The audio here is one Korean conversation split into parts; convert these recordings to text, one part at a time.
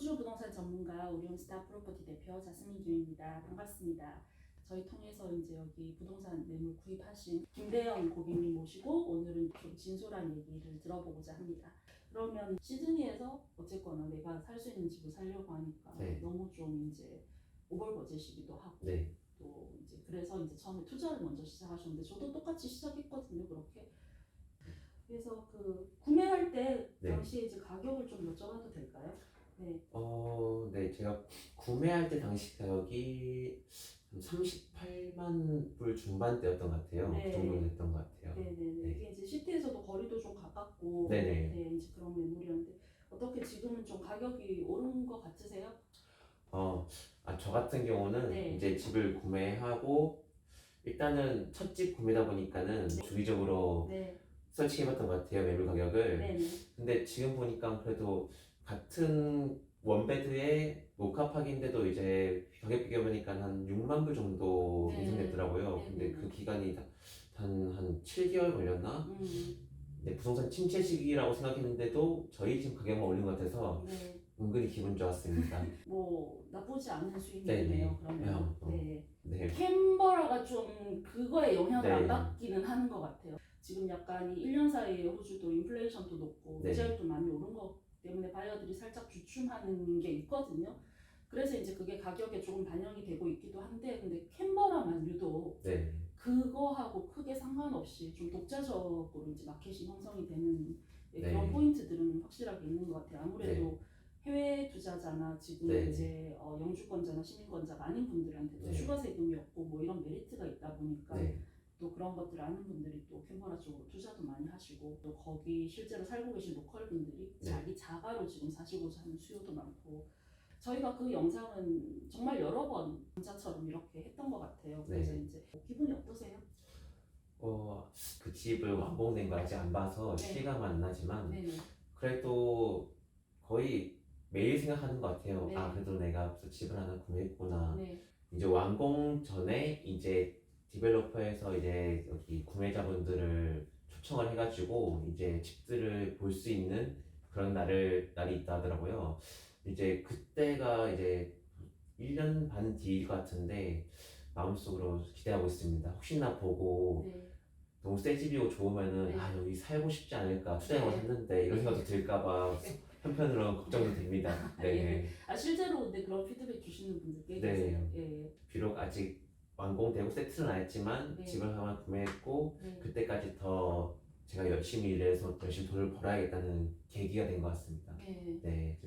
호주 부동산 전문가 오리온 스타 프로퍼티 대표 자스민 김입니다. 반갑습니다. 저희 통해서 이제 여기 부동산 매물 구입하신 김대영 고객님 모시고 오늘은 좀 진솔한 얘기를 들어보고자 합니다. 그러면 시드니에서 어쨌거나 내가 살 수 있는 집을 살려고 하니까 네. 너무 좀 이제 오벌 버젯이기도 하고 네. 또 이제 그래서 이제 처음에 투자를 먼저 시작하셨는데 저도 똑같이 시작했거든요 그렇게 그래서 그 구매할 때 네. 당시에 이제 가격을 좀 여쭤봐도 될까요? 네, 어, 네. 제가 구매할 때 당시 가격이 한 38만 불 중반대였던 것 같아요. 네. 그 정도 됐던 것 같아요. 네, 네, 네. 네. 이게 이제 시티에서도 거리도 좀 가깝고, 네네. 네, 이제 그런 매물이었는데 어떻게 지금은 좀 가격이 오른 것 같으세요? 어, 아, 저 같은 경우는 네. 이제 집을 구매하고 일단은 첫 집 구매다 보니까는 네. 주기적으로 네, 서칭해봤던 것 같아요. 매물 가격을. 네, 네. 근데 지금 보니까 그래도 같은 원베드에 녹합하기인데도 이제 가격 비교해보니까 한 6만 불 정도 네. 예상됐더라고요. 네, 근데 네, 그 네. 기간이 한, 한 7개월 걸렸나? 음, 네, 부동산 침체 시기라고 생각했는데도 저희 집 가격만 올린 것 같아서 네, 은근히 기분 좋았습니다. 뭐 나쁘지 않은 네, 수익이네요. 네. 그러면 어, 네. 네. 캔버라가 좀 그거에 영향을 네. 안 받기는 하는 것 같아요. 지금 약간 이 1년 사이에 호주도 인플레이션도 높고 네. 이자율도 많이 오른 것 바이어들이 살짝 주춤하는 게 있거든요. 그래서 이제 그게 가격에 조금 반영이 되고 있기도 한데 근데 캔버라만 유독 네. 그거하고 크게 상관없이 좀 독자적으로 이제 마켓이 형성이 되는 네, 네. 그런 포인트들은 확실하게 있는 것 같아요. 아무래도 해외 투자자나 지금 네. 이제 어, 영주권자나 시민권자 많은 분들한테도 네. 추가 세금이 없고 뭐 이런 메리트가 있다 보니까 네. 또 그런 것들 아는 분들이 또 캔버라 쪽으로 투자도 많이 하시고 또 거기 실제로 살고 계신 로컬 분들이 네. 자기 자가로 지금 사시고자 하는 수요도 많고 저희가 그 영상은 정말 여러 번 문자처럼 이렇게 했던 것 같아요. 그래서 네. 이제 기분이 어떠세요? 어, 그 집을 완공된 걸 아직 안 봐서 네. 실감은 안 나지만 네네. 그래도 거의 매일 생각하는 것 같아요. 네. 아, 그래도 내가 집을 하나 구매했구나. 네. 이제 완공 전에 이제 디벨로퍼에서 이제 여기 구매자분들을 초청을 해가지고 이제 집들을 볼 수 있는 그런 날을 날이 있다 하더라고요. 이제 그때가 이제 1년 반 뒤 같은데 마음속으로 기대하고 있습니다. 혹시나 보고 네. 너무 새 집이고 좋으면은 네. 아 여기 살고 싶지 않을까 투자해서 네. 샀는데 이런 생각도 들까봐 한편으로는 걱정도 됩니다. 네. 아 실제로 근데 그런 피드백 주시는 분들 꽤 네. 계세요. 예. 비록 아직 완공되고 세트는 안 했지만 네. 집을 하나 구매했고 네. 그때까지 더 제가 열심히 일해서 열심히 돈을 벌어야겠다는 계기가 된 것 같습니다. 네. 네.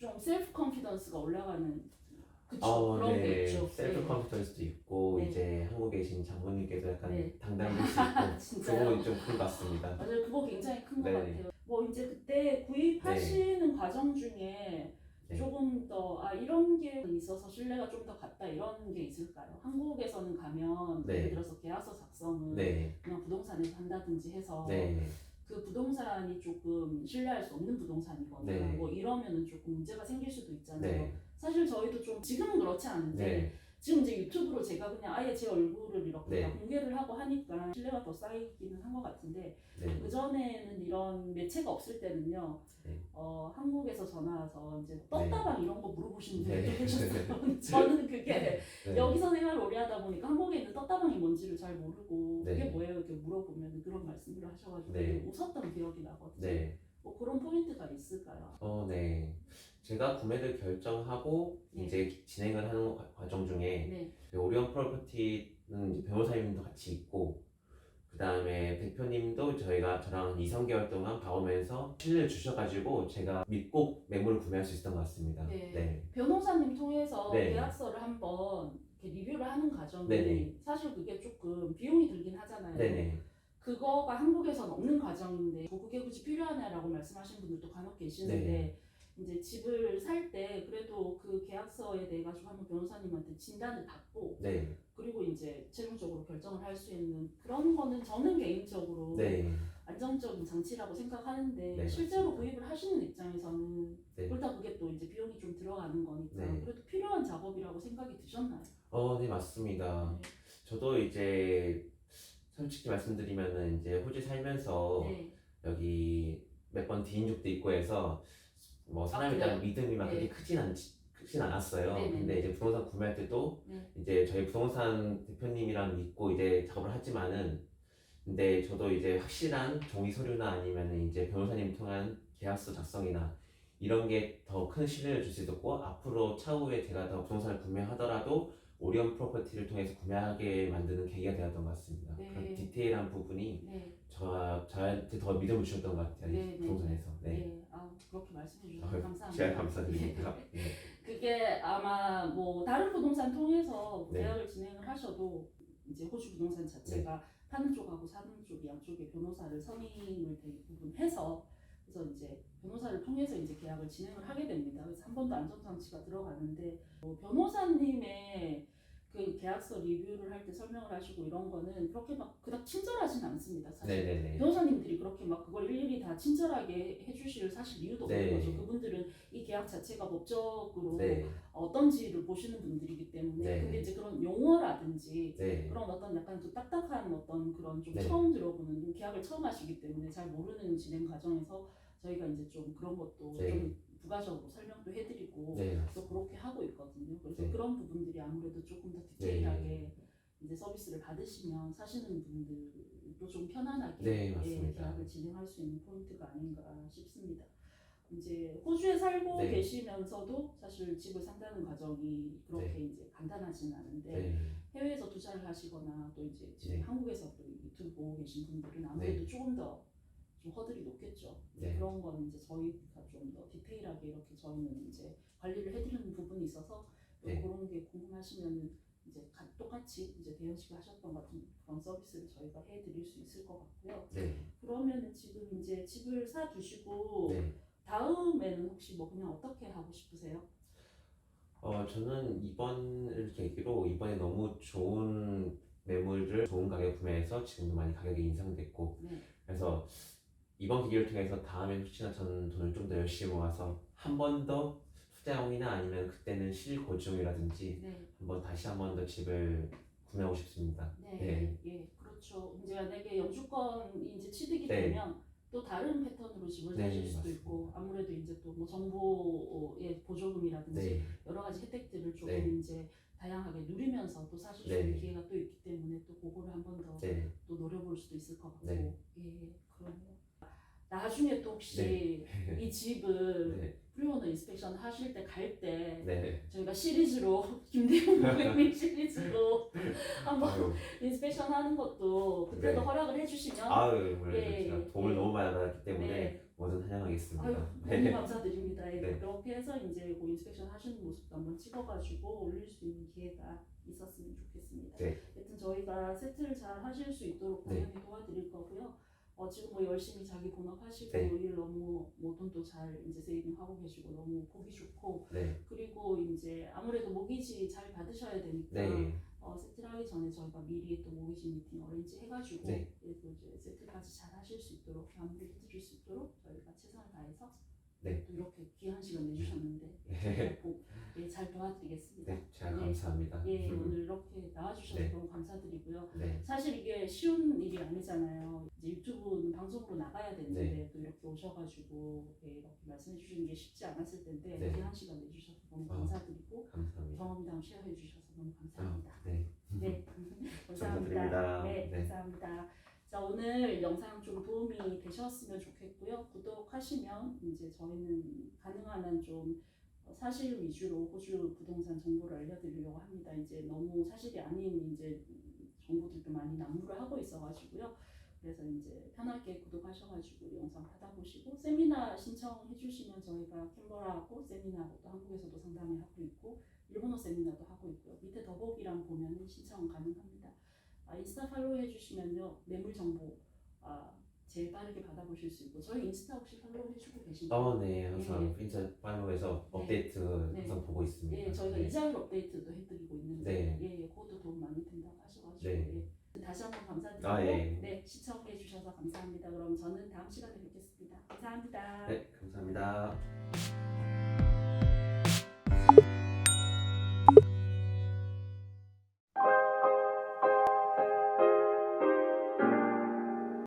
좀 셀프 컨피던스가 올라가는 그쵸 어, 그런 게 네. 있죠. 셀프 네. 컨피던스도 있고 네. 이제 한국에 계신 장모님께서 약간 네. 당당해질 수 있고 그 진짜요? 부분이 좀큰 것 같습니다. 맞아요. 그거 굉장히 큰것 네. 같아요. 뭐 이제 그때 구입하시는 과정 중에 네. 조금 더 아 이런 게 있어서 신뢰가 좀 더 갔다 이런 게 있을까요? 한국에서는 가면 네. 예를 들어서 계약서 작성을 네. 그냥 부동산에서 한다든지 해서 네. 그 부동산이 조금 신뢰할 수 없는 부동산이거나 네. 뭐 이러면은 조금 문제가 생길 수도 있잖아요. 네. 사실 저희도 좀 지금은 그렇지 않은데 네. 지금 이제 유튜브로 제가 그냥 아예 제 얼굴을 이렇게 네. 다 공개를 하고 하니까 신뢰가 더 쌓이기는 한 것 같은데 네. 그 전에는 이런 매체가 없을 때는요. 네. 어, 한국에서 전화 와서 이제 떴다방 이런 거 물어보시는 분들도 네. 계셨어요. 저는 그게 네. 여기서 생활을 오래 하다 보니까 한국에 있는 떴다방이 뭔지를 잘 모르고 네. 그게 뭐예요 이렇게 물어보면 그런 말씀을 하셔가지고 네. 웃었던 기억이 나거든요. 네. 뭐 그런 포인트가 있을까요? 어, 네. 제가 구매를 결정하고 네. 이제 진행을 하는 과- 과정 중에 네, 오리온 프로퍼티는 이제 변호사님도 같이 있고 그 다음에 대표님도 저희가 저랑 2, 3개월 동안 봐오면서 신뢰를 주셔가지고 제가 믿고 매물을 구매할 수 있었던 것 같습니다. 네. 네. 변호사님 통해서 네. 계약서를 한번 이렇게 리뷰를 하는 과정이 네네. 사실 그게 조금 비용이 들긴 하잖아요. 네네. 그거가 한국에서는 없는 과정인데 뭐 그게 굳이 필요하냐라고 말씀하시는 분들도 간혹 계시는데 네. 이제 집을 살 때 그래도 그 계약서에 대해 가지고 한번 변호사님한테 진단을 받고 네. 그리고 이제 최종적으로 결정을 할 수 있는 그런 거는 저는 개인적으로 네. 안정적인 장치라고 생각하는데 네, 실제로. 구입을 하시는 입장에서는 네. 그러다 그게 또 이제 비용이 좀 들어가는 거니까 네. 그래도 필요한 작업이라고 생각이 드셨나요? 어, 네, 맞습니다. 네. 저도 이제 솔직히 말씀드리면은 이제 호주 살면서 네. 여기 몇번 뒤인 적도 있고 해서 뭐 사람에 그래요? 대한 믿음이 막 그렇게 네. 크진 않 크진 않았어요. 네네. 근데 이제 부동산 구매할 때도 네. 이제 저희 부동산 대표님이랑 믿고 이제 작업을 하지만은 근데 저도 이제 확실한 종이 서류나 아니면은 이제 변호사님 통한 계약서 작성이나 이런 게 더 큰 신뢰를 줄 수 있었고 앞으로 차후에 제가 더 부동산을 구매하더라도 오리온 프로퍼티를 통해서 구매하게 만드는 계기가 되었던 것 같습니다. 네. 그런 디테일한 부분이 네. 저 저한테 더 믿음을 주셨던 것 같아요. 이 네, 네, 부동산에서. 네. 네. 아, 그렇게 말씀해 주셔서 아, 감사합니다. 제가 감사드립니다. 네. 그게 아마 뭐 다른 부동산 통해서 네. 계약을 진행을 하셔도 이제 호주 부동산 자체가 파는 쪽하고 사는 쪽 양쪽에 변호사를 선임을 대부분 해서 그래서 이제 변호사를 통해서 이제 계약을 진행을 하게 됩니다. 그래서 한번더 안전장치가 들어가는데 뭐 변호사님의 그 계약서 리뷰를 할 때 설명을 하시고 이런 거는 그렇게 막 그닥 친절하진 않습니다. 사실 네네네. 변호사님들이 그렇게 막 그걸 일일이 다 친절하게 해주실 사실 이유도 네. 없는 거죠. 그분들은 이 계약 자체가 법적으로 네. 어떤지를 보시는 분들이기 때문에 네. 근데 이제 그런 용어라든지 네. 그런 어떤 약간 좀 딱딱한 어떤 그런 좀 네. 처음 들어보는 좀 계약을 처음 하시기 때문에 잘 모르는 진행 과정에서 저희가 이제 좀 그런 것도 네. 좀 부가적으로 설명도 해드리고 네. 또 그렇게 하고 있거든요. 그래서 네. 그런 부분들이 아무래도 조금 더 디테일하게 이제 서비스를 받으시면 사시는 분들도 좀 편안하게 네, 예, 맞습니다. 계약을 진행할 수 있는 포인트가 아닌가 싶습니다. 이제 호주에 살고 네. 계시면서도 사실 집을 산다는 과정이 그렇게 네. 이제 간단하지는 않은데 네. 해외에서 투자를 하시거나 또 이제 지금 네. 한국에서 또 유튜브 보고 계신 분들은 아무래도 조금 더 좀 허들이 높겠죠. 네. 그런 건 이제 저희가 좀 더 디테일하게 이렇게 저희는 이제 관리를 해드리는 부분이 있어서 또 네. 그런 게 궁금하시면은 이제 가- 똑같이 이제 대현 씨가 하셨던 같은 그런 서비스를 저희가 해드릴 수 있을 것 같고요. 네. 그러면은 지금 이제 집을 사 두시고 네. 다음에는 혹시 뭐 그냥 어떻게 하고 싶으세요? 어, 저는 이번을 계기로 이번에 너무 좋은 매물을 좋은 가격에 구매해서 지금도 많이 가격이 인상됐고 네. 그래서 이번 기회를 통해서 다음에 혹시나 저는 돈을 좀 더 열심히 모아서 한 번 더 투자용이나 아니면 그때는 실거주용이라든지 네. 한번 다시 한 번 더 집을 구매하고 싶습니다. 네, 네. 예, 그렇죠. 이제 만약에 영주권이 이제 취득이 네. 되면 또 다른 패턴으로 집을 네, 사실 수도 맞습니다. 있고 아무래도 이제 또 뭐 정보의 보조금이라든지 네. 여러 가지 혜택들을 조금 네. 이제 다양하게 누리면서 또 사실 수 네. 있는 기회가 또 있기 때문에 또 그거를 한 번 더 또 네. 노려볼 수도 있을 것 같고 네. 예, 그러네요. 나중에 또 혹시 네. 이 집을 네. 프리오너 인스펙션 하실 때 갈 때 네. 저희가 시리즈로 김대훈 고객님 시리즈로 한번 아유, 인스펙션 하는 것도 그때도 네. 허락을 해주시면 아유, 물론 예, 제가 도움을 예. 너무 많이 받았기 때문에 네. 뭐든 환영하겠습니다. 아유 너무 네. 감사드립니다. 예, 네. 그렇게 해서 이제 그 인스펙션 하시는 모습도 한번 찍어가지고 올릴 수 있는 기회가 있었으면 좋겠습니다. 네. 하여튼 저희가 세트를 잘 하실 수 있도록 네. 당연히 도와드릴 거고요. 어, 지금 뭐 열심히 자기 본업하시고 네. 일 너무 뭐 돈도 잘 이제 세이빙 하고 계시고 너무 보기 좋고 네. 그리고 이제 아무래도 모기지 잘 받으셔야 되니까 네. 어, 세트를 하기 전에 저희가 미리 또 모기지 미팅 어레인지 해가지고 네. 예, 또 이제 세트까지 잘 하실 수 있도록 마무리 해드릴 수 있도록 저희가 최선을 다해서 네. 또 이렇게 귀한 시간 내주셨는데 네. 꼭, 예, 잘 도와드리겠습니다. 네. 제가 네. 감사합니다. 예, 음. 오늘 이렇게 나와주셔서 네. 너무 감사드리고요. 네. 사실 이게 쉬운 일이 아니잖아요. 이제 유튜브는 방송으로 나가야 되는데 네. 또 이렇게 오셔가지고 예, 이렇게 말씀해 주시는 게 쉽지 않았을 텐데 네. 귀한 시간 내주셔서 너무 아. 감사드리고 감사합니다. 경험담 쉐어해 주셔서 너무 아, 감사합니다. 네. 네, 감사드립니다. 감사합니다. 네, 네. 감사합니다. 자, 오늘 영상 좀 도움이 되셨으면 좋겠고요. 구독하시면 이제 저희는 가능한 한좀 사실 위주로 호주 부동산 정보를 알려드리려고 합니다. 이제 너무 사실이 아닌 이제 정보들도 많이 난무를 하고 있어가지고요. 그래서 이제 편하게 구독하셔가지고 영상 받아보시고 세미나 신청해 주시면 저희가 캔버라하고 세미나도 한국에서도 상담을 하고 있고 일본어 세미나도 하고 있고요. 밑에 더보기랑 보면은 신청 가능합니다. 아, 인스타 팔로우 해주시면요 매물 정보 아, 제일 빠르게 받아보실 수 있고 저희 인스타 혹시 팔로우 해주고 계신가요? 어, 네. 항상 인스타 팔로우에서 네. 업데이트 네. 항상 보고 있습니다. 예, 저희가 네. 이자율 업데이트도 해드리고 있는데 네. 예, 예, 그것도 도움 많이 된다고 하셔가지고 네. 예. 다시 한번 감사드리고 아, 예. 네 시청해 주셔서 감사합니다. 그럼 저는 다음 시간에 뵙겠습니다. 감사합니다. 네, 감사합니다.